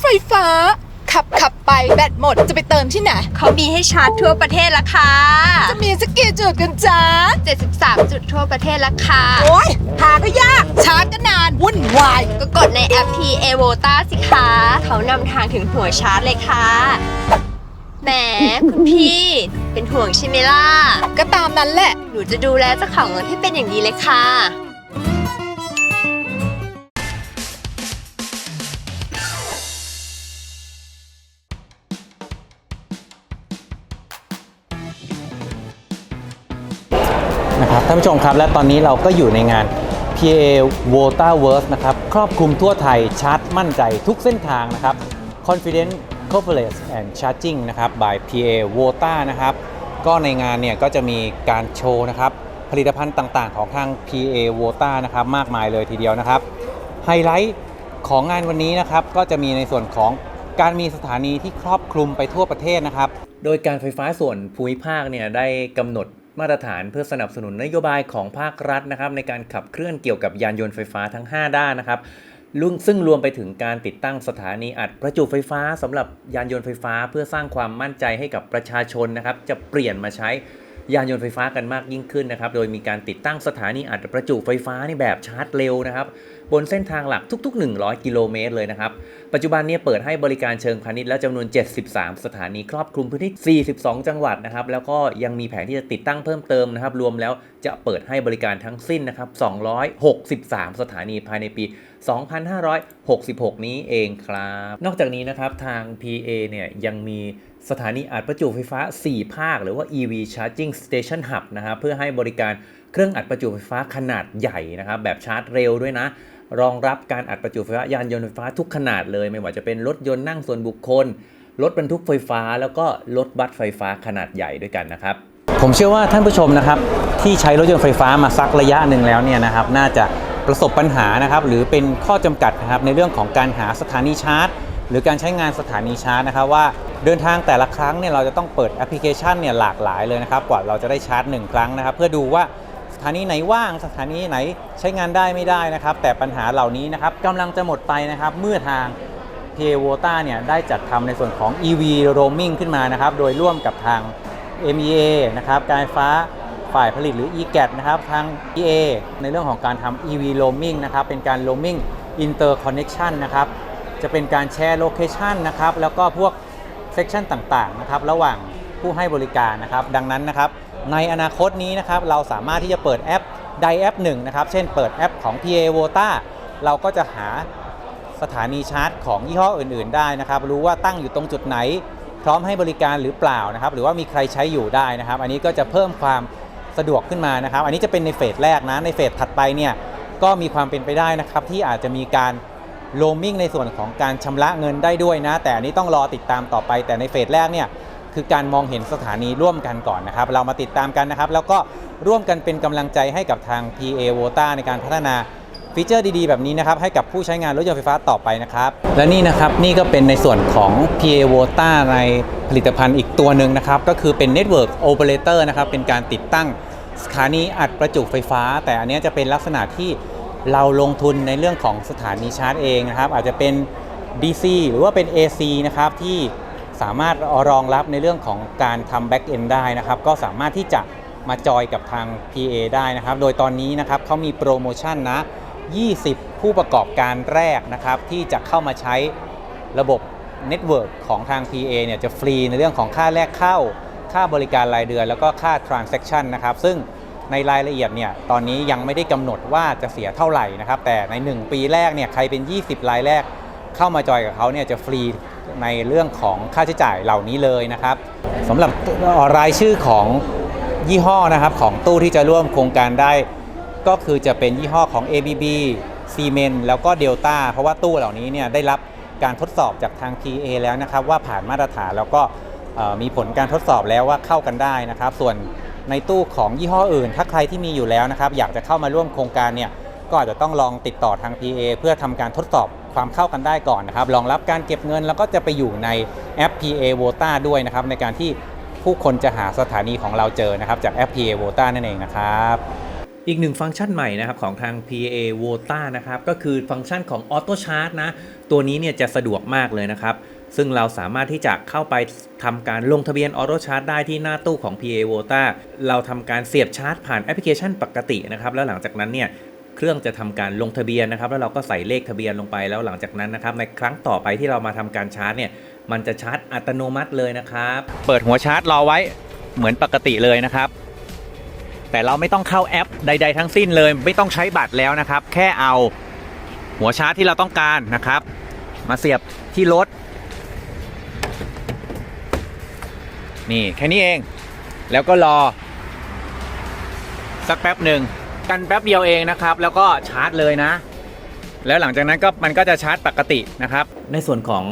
ไฟฟ้า ขับขับไปแบตหมดจะไปเติมที่ไหน เขามีให้ชาร์จทั่วประเทศละค่ะ จะมีสักกี่จุดกันจ้า73 จุดทั่วประเทศละค่ะ โอ้ยหาก็ยาก ชาร์จก็นาน วุ่นวาย ก็กดในแอป PA v o t a สิคะเขานำทางถึงหัวชาร์จเลยค่ะ แหมคุณพี่ เป็นห่วงใช่ไหมล่ะ ก็ตามนั้นแหละ หนูจะดูแลเจ้าของรถให้เป็นอย่างดีเลยค่ะ ท่านผู้ชมครับ และตอนนี้เราก็อยู่ในงาน PA v o t a w o r s นะครับ ครอบคลุมทั่วไทยชาร์จมั่นใจทุกเส้นทางนะครับ Confident Coverage and Charging นะครับ by PA v o t a นะครับ ก็ในงานเนี่ยก็จะมีการโชว์นะครับผลิตภัณฑ์ต่างๆ ของทาง PA v o t a นะครับมากมายเลยทีเดียวนะครับ ไฮไลท์ของงานวันนี้นะครับก็จะมีในส่วนของการมีสถานีที่ครอบคลุมไปทั่วประเทศนะครับ โดยการไฟฟ้าส่วนภูมิภาคเนี่ยได้กำหนด มาตรฐานเพื่อสนับสนุนนโยบายของภาครัฐนะครับในการขับเคลื่อนเกี่ยวกับยานยนต์ไฟฟ้าทั้ง 5 ด้านนะครับลุงซึ่งรวมไปถึงการติดตั้งสถานีอัดประจุไฟฟ้าสำหรับยานยนต์ไฟฟ้า เพื่อสร้างความมั่นใจให้กับประชาชนนะครับจะเปลี่ยนมาใช้ยานยนต์ไฟฟ้ากันมากยิ่งขึ้นนะครับ โดยมีการติดตั้งสถานีอัดประจุไฟฟ้าในแบบชาร์จเร็วนะครับ บนเส้นทางหลักทุก ๆ 100 กิโลเมตรเลยนะครับ ปัจจุบันเนี้เปิดให้บริการเชิงพาณิชย์และจำนวน 73 สถานีครอบคลุมพื้นที่ 42 จังหวัดนะครับ แล้วก็ยังมีแผนที่จะติดตั้งเพิ่มเติมนะครับ รวมแล้วจะเปิดให้บริการทั้งสิ้นนะครับ 263 สถานีภายในปี 2566 นี้เองครับ นอกจากนี้นะครับทาง PA เนี่ยยังมีสถานีอัดประจุไฟฟ้า 4 ภาค หรือว่า EV Charging Station Hub นะครับเพื่อให้บริการเครื่องอัดประจุไฟฟ้าขนาดใหญ่นะครับ แบบชาร์จเร็วด้วยนะ รองรับการอัดประจุไฟฟ้ายานยนต์ไฟฟ้าทุกขนาดเลย ไม่ว่าจะเป็นรถยนต์นั่งส่วนบุคคล รถบรรทุกไฟฟ้า แล้วก็รถบัสไฟฟ้าขนาดใหญ่ด้วยกันนะครับ ผมเชื่อว่าท่านผู้ชมนะครับที่ใช้รถยนต์ไฟฟ้ามาสักระยะหนึ่งแล้วเนี่ยนะครับน่าจะประสบปัญหานะครับหรือเป็นข้อจำกัดนะครับในเรื่องของการหาสถานีชาร์จ หรือการใช้งานสถานีชาร์จนะครับว่าเดินทางแต่ละครั้งเนี่ยเราจะต้องเปิดแอปพลิเคชันเนี่ยหลากหลายเลยนะครับกว่าเราจะได้ชาร์จหนึ่งครั้งนะครับเพื่อดูว่า ถานีไหนว่างสถานีไหนใช้งานได้ไม่ได้นะครับ แต่ปัญหาเหล่านี้นะครับกำลังจะหมดไปนะครับเมื่อทาง p a v o t a เนี่ยได้จัดทำในส่วนของ EV roaming ขึ้นมานะครับ โดยร่วมกับทาง MEA นะครับการไฟฟ้าฝ่ายผลิตหรือ EGAT นะครับทาง EA ในเรื่องของการทำ EV roaming นะครับ เป็นการ roaming interconnection นะครับ จะเป็นการแชร์โลเคชันนะครับ แล้วก็พวกเซ c ชันต่างๆ นะครับ ระหว่างผู้ให้บริการนะครับ ดังนั้นนะครับ ในอนาคตนี้นะครับเราสามารถที่จะเปิดแอปใดแอปหนึ่งนะครับ เช่นเปิดแอปของ PA v o t a เราก็จะหาสถานีชาร์จของยี่ห้ออื่น ๆ ได้นะครับ รู้ว่าตั้งอยู่ตรงจุดไหน พร้อมให้บริการหรือเปล่านะครับ หรือว่ามีใครใช้อยู่ได้นะครับ อันนี้ก็จะเพิ่มความสะดวกขึ้นมานะครับ อันนี้จะเป็นในเฟสแรกนะ ในเฟสถัดไปเนี่ยก็มีความเป็นไปได้นะครับที่อาจจะมีการโลมมิ่งในส่วนของการชำระเงินได้ด้วยนะ แต่อันนี้ต้องรอติดตามต่อไปแต่ในเฟสแรกเนี่ย คือการมองเห็นสถานีร่วมกันก่อนนะครับ เรามาติดตามกันนะครับ แล้วก็ร่วมกันเป็นกำลังใจให้กับทาง PA v o t a ในการพัฒนาฟีเจอร์ดีๆ แบบนี้นะครับ ให้กับผู้ใช้งานรถยนต์ไฟฟ้าต่อไปนะครับ และนี่นะครับนี่ก็เป็นในส่วนของ PA v o t a ในผลิตภัณฑ์อีกตัวหนึ่งนะครับ ก็คือเป็น Network Operator นะครับ เป็นการติดตั้งสถานีอัดประจุไฟฟ้า แต่อันนี้จะเป็นลักษณะที่เราลงทุนในเรื่องของสถานีชาร์จเองนะครับ อาจจะเป็น DC หรือว่าเป็น AC นะครับที่ สามารถรองรับในเรื่องของการทำ Back End ได้นะครับ ก็สามารถที่จะมาจอยกับทาง PA ได้นะครับ โดยตอนนี้นะครับเขามีโปรโมชั่นนะ 20 ผู้ประกอบการแรกนะครับ ที่จะเข้ามาใช้ระบบเน็ตเวิร์กของทาง PA เนี่ยจะฟรีในเรื่องของค่าแรกเข้า ค่าบริการรายเดือน แล้วก็ค่า Transaction นะครับ ซึ่งในรายละเอียดเนี่ยตอนนี้ยังไม่ได้กำหนดว่าจะเสียเท่าไหร่นะครับ แต่ใน 1 ปีแรกเนี่ยใครเป็น 20 รายแรกเข้ามาจอยกับเขาเนี่ยจะฟรี ในเรื่องของค่าใช้จ่ายเหล่านี้เลยนะครับสำหรับรายชื่อของยี่ห้อนะครับของตู้ที่จะร่วมโครงการได้ ก็คือจะเป็นยี่ห้อของ ABB s i e m e n แล้วก็ Delta เพราะว่าตู้เหล่านี้เนี่ยได้รับการทดสอบจากทาง PA แล้วนะครับว่าผ่านมาตรฐานแล้วก็มีผลการทดสอบแล้วว่าเข้ากันได้นะครับ ส่วนในตู้ของยี่ห้ออื่น ถ้าใครที่มีอยู่แล้วนะครับ อยากจะเข้ามาร่วมโครงการเนี่ยก็อาจจะต้องลองติดต่อทาง PA เพื่อทำการทดสอบ ความเข้ากันได้ก่อนนะครับรองรับการเก็บเงินแล้วก็จะไปอยู่ในแอป PA v o t a ด้วยนะครับในการที่ผู้คนจะหาสถานีของเราเจอนะครับจากแอป PA v o t a นั่นเองนะครับอีกหนึ่งฟังก์ชันใหม่นะครับของทาง PA Vota นะครับก็คือฟังก์ชันของ Auto Charge นะตัวนี้เนี่ยจะสะดวกมากเลยนะครับซึ่งเราสามารถที่จะเข้าไปทำการลงทะเบียน Auto Charge ได้ที่หน้าตู้ของ PA Vota เราทำการเสียบชาร์จผ่านแอปพลิเคชันปกตินะครับ แล้วหลังจากนั้นเนี่ย เครื่องจะทำการลงทะเบียนนะครับ แล้วเราก็ใส่เลขทะเบียนลงไปแล้วหลังจากนั้นนะครับ ในครั้งต่อไปที่เรามาทำการชาร์จเนี่ยมันจะชาร์จอัตโนมัติเลยนะครับ เปิดหัวชาร์จรอไว้เหมือนปกติเลยนะครับ แต่เราไม่ต้องเข้าแอปใด ๆ ทั้งสิ้นเลย ไม่ต้องใช้บัตรแล้วนะครับ แค่เอาหัวชาร์จที่เราต้องการนะครับ มาเสียบที่รถนี่แค่นี้เอง แล้วก็รอ สักแป๊บหนึ่ง กันแป๊บเดียวเองนะครับ แล้วก็ชาร์จเลยนะ แล้วหลังจากนั้นก็มันก็จะชาร์จปกตินะครับ ในส่วนของ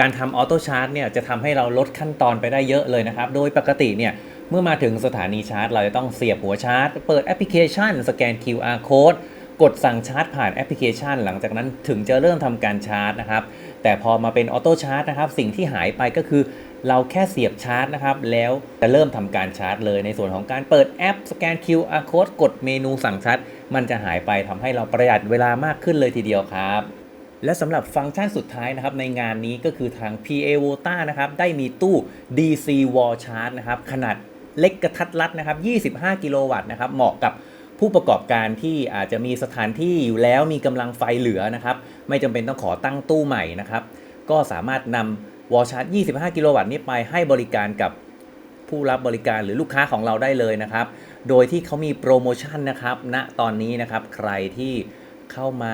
การทำออโต้ชาร์จเนี่ยจะทำให้เราลดขั้นตอนไปได้เยอะเลยนะครับ โดยปกติเนี่ยเมื่อมาถึงสถานีชาร์จ เราจะต้องเสียบหัวชาร์จ เปิดแอปพลิเคชัน สแกน QR code กดสั่งชาร์จผ่านแอปพลิเคชัน หลังจากนั้นถึงจะเริ่มทำการชาร์จนะครับ แต่พอมาเป็นออโต้ชาร์จนะครับ สิ่งที่หายไปก็คือเราแค่เสียบชาร์จนะครับ แล้วจะเริ่มทำการชาร์จเลยในส่วนของการเปิดแอปสแกน QR code กดเมนูสั่งชาร์จมันจะหายไปทำให้เราประหยัดเวลามากขึ้นเลยทีเดียวครับและสำหรับฟังก์ชันสุดท้ายนะครับในงานนี้ก็คือทาง PA Vota นะครับได้มีตู้ DC Wall Charge นะครับขนาดเล็กกระทัดรัดนะครับ 25 กิโลวัตต์นะครับเหมาะกับ ผู้ประกอบการที่อาจจะมีสถานที่อยู่แล้วมีกำลังไฟเหลือนะครับ ไม่จำเป็นต้องขอตั้งตู้ใหม่นะครับ ก็สามารถนำวอลชาร์จ 25 กิโลวัตต์นี้ไปให้บริการกับผู้รับบริการหรือลูกค้าของเราได้เลยนะครับ โดยที่เขามีโปรโมชั่นนะครับณตอนนี้นะครับใครที่เข้ามา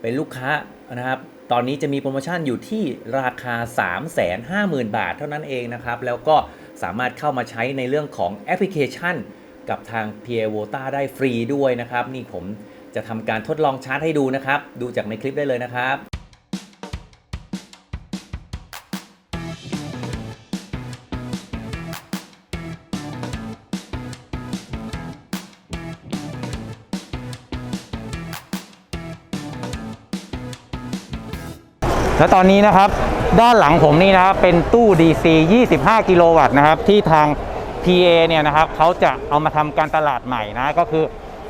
เป็นลูกค้านะครับ ตอนนี้จะมีโปรโมชั่นอยู่ที่ราคา 350,000 บาทเท่านั้นเองนะครับ แล้วก็สามารถเข้ามาใช้ในเรื่องของแอปพลิเคชัน กับทาง p a v o t a ได้ฟรีด้วยนะครับ นี่ผมจะทำการทดลองชาร์จให้ดูนะครับ ดูจากในคลิปได้เลยนะครับแล้วตอนนี้นะครับด้านหลังผมนี่นะครับเป็นตู้ DC 25 กิโลวัตต์นะครับที่ทาง PA เนี่ยนะครับเขาจะเอามาทำการตลาดใหม่นะก็คือ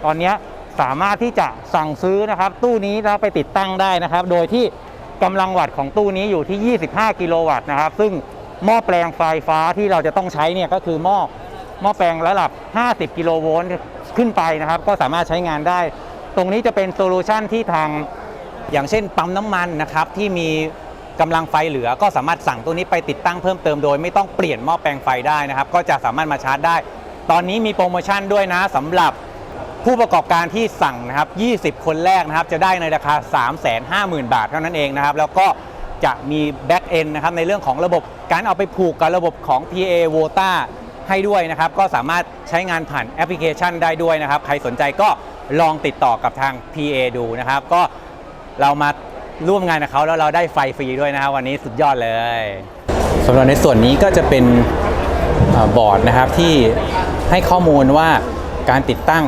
ตอนนี้สามารถที่จะสั่งซื้อนะครับ ตู้นี้นะไปติดตั้งได้นะครับ โดยที่กำลังวัตต์ของตู้นี้อยู่ที่ 25 กิโลวัตต์นะครับ ซึ่งหม้อแปลงไฟฟ้าที่เราจะต้องใช้เนี่ยก็คือหม้อหม้อแปลงระดับ 50 กิโลโวลต์ขึ้นไปนะครับ ก็สามารถใช้งานได้ ตรงนี้จะเป็นโซลูชันที่ทางอย่างเช่นปั๊มน้ำมันนะครับที่มี กำลังไฟเหลือก็สามารถสั่งตัวนี้ไปติดตั้งเพิ่มเติมโดย ไม่ต้องเปลี่ยนหม้อแปลงไฟได้นะครับ ก็จะสามารถมาชาร์จได้ ตอนนี้มีโปรโมชั่นด้วยนะสำหรับผู้ประกอบการที่สั่งนะครับ 20 คนแรกนะครับ จะได้ในราคา 350,000 บาทเท่านั้นเองนะครับ แล้วก็จะมีแบ็กเอนนะครับในเรื่องของระบบการเอาไปผูกกับระบบของ PA Vota ให้ด้วยนะครับ ก็สามารถใช้งานผ่านแอปพลิเคชันได้ด้วยนะครับ ใครสนใจก็ลองติดต่อกับทาง PA ดูนะครับ ก็เรามา ร่วมงานกับเขาแล้วเราได้ไฟฟรีด้วยนะครับวันนี้สุดยอดเลยสำหรับในส่วนนี้ก็จะเป็นอบอร์ดนะครับที่ให้ข้อมูลว่าการติดตั้ง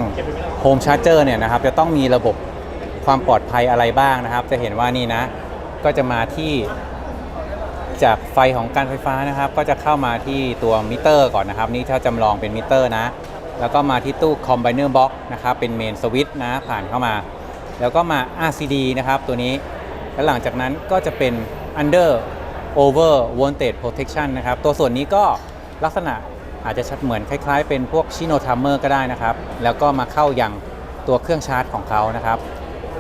โฮมชาร์เจอร์เนี่ยนะครับจะต้องมีระบบความปลอดภัยอะไรบ้างนะครับ จะเห็นว่านี่นะ ก็จะมาที่จากไฟของการไฟฟ้านะครับ ก็จะเข้ามาที่ตัวมิเตอร์ก่อนนะครับ นี่ถ้าจำลองเป็นมิเตอร์นะ แล้วก็มาที่ตู้ Combiner Box นะครับเป็นเมนสวิตช์นะผ่านเข้ามา แล้วก็มา RCD นะครับตัวนี้ แล้วหลังจากนั้นก็จะเป็น under over voltage protection นะครับ ตัวส่วนนี้ก็ลักษณะอาจจะชัดเหมือนคล้ายๆ เป็นพวกชิโนทัมเมอร์ก็ได้นะครับ แล้วก็มาเข้ายังตัวเครื่องชาร์จของเขานะครับ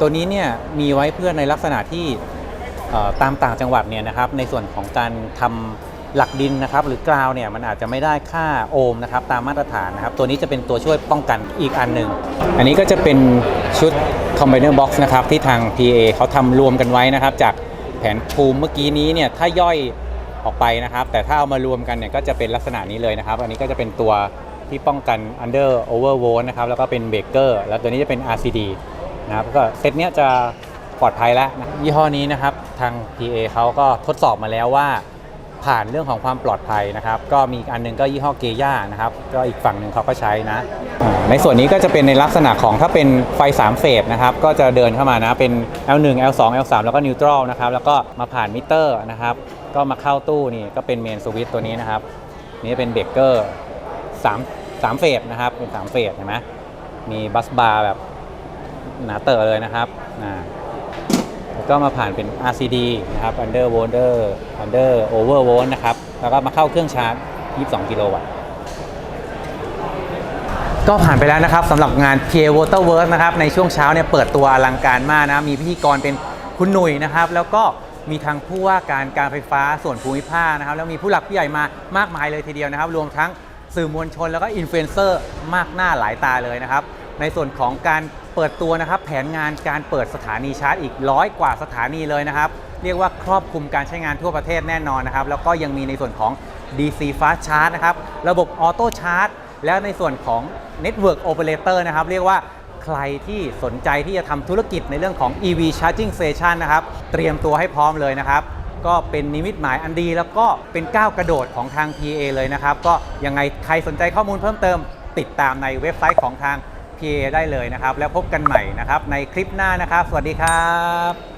ตัวนี้เนี่ยมีไว้เพื่อในลักษณะที่ตามต่างจังหวัดเนี่ยนะครับในส่วนของการทำ หลักดินนะครับหรือกราวเนี่ยมันอาจจะไม่ได้ค่าโอห์มนะครับตามมาตรฐานนะครับตัวนี้จะเป็นตัวช่วยป้องกันอีกอันหนึ่งอันนี้ก็จะเป็นชุด Combiner Box นะครับที่ทาง PA เขาทำรวมกันไว้นะครับ จากแผนภูมิเมื่อกี้นี้เนี่ยถ้าย่อยออกไปนะครับ แต่ถ้าเอามารวมกันเนี่ยก็จะเป็นลักษณะนี้เลยนะครับ อันนี้ก็จะเป็นตัวที่ป้องกัน under overvolt นะครับแล้วก็เป็นเบรกเกอร์แล้วตัวนี้จะเป็น RCD นะครับก็เซตเนี้ยจะปลอดภัยแล้ว ยี่ห้อนี้นะครับ ทาง PA เขาก็ทดสอบมาแล้วว่า ผ่านเรื่องของความปลอดภัยนะครับก็มีอันหนึงก็ยี่ห้อเกย่านะครับก็อีกฝั่งหนึ่งเขาก็ใช้นะ ในส่วนนี้ก็จะเป็นในลักษณะของถ้าเป็นไฟ 3 เฟสนะครับก็จะเดินเข้ามานะเป็น L1 L2 L3 แล้วก็นิวตรัลนะครับแล้วก็มาผ่านมิเตอร์นะครับก็มาเข้าตู้นี่ก็เป็นเมนสวิตตัวนี้นะครับนี่เป็นเบรกเกอร์3 3เฟสนะครับเป็น3เฟสเห็นไหมมีบัสบาร์แบบหนาเตอะเลยนะครับอ่า ก็มาผ่านเป็น RCD นะครับ Under v o l t e r Under Over Volt นะครับ แล้วก็มาเข้าเครื่องชาร์จ 22 กิโลวัตต์ ก็ผ่านไปแล้วนะครับสำหรับงาน PA Waterworks นะครับ ในช่วงเช้าเนี่ยเปิดตัวอลังการมากนะ มีพิธีกรเป็นคุณหนุ่ยนะครับ แล้วก็มีทางผู้ว่าการการไฟฟ้าส่วนภูมิภาคนะครับ แล้วมีผู้หลักผู้ใหญ่มามากมายเลยทีเดียวนะครับ รวมทั้งสื่อมวลชนแล้วก็อินฟลูเอนเซอร์มากหน้าหลายตาเลยนะครับ ในส่วนของการ เปิดตัวนะครับแผนงานการเปิดสถานีชาร์จอีกร้อยกว่าสถานีเลยนะครับ เรียกว่าครอบคลุมการใช้งานทั่วประเทศแน่นอนนะครับ แล้วก็ยังมีในส่วนของ DC Fast Charge นะครับ ระบบออโต้ชาร์จแล้วในส่วนของ Network Operator นะครับ เรียกว่าใครที่สนใจที่จะทำธุรกิจในเรื่องของ EV Charging Station นะครับ เตรียมตัวให้พร้อมเลยนะครับก็เป็นนิมิตหมายอันดีแล้วก็เป็นก้าวกระโดดของทาง PA เลยนะครับ ก็ยังไงใครสนใจข้อมูลเพิ่มเติม ติดตามในเว็บไซต์ของทาง PA ได้เลยนะครับ แล้วพบกันใหม่นะครับในคลิปหน้านะครับ สวัสดีครับ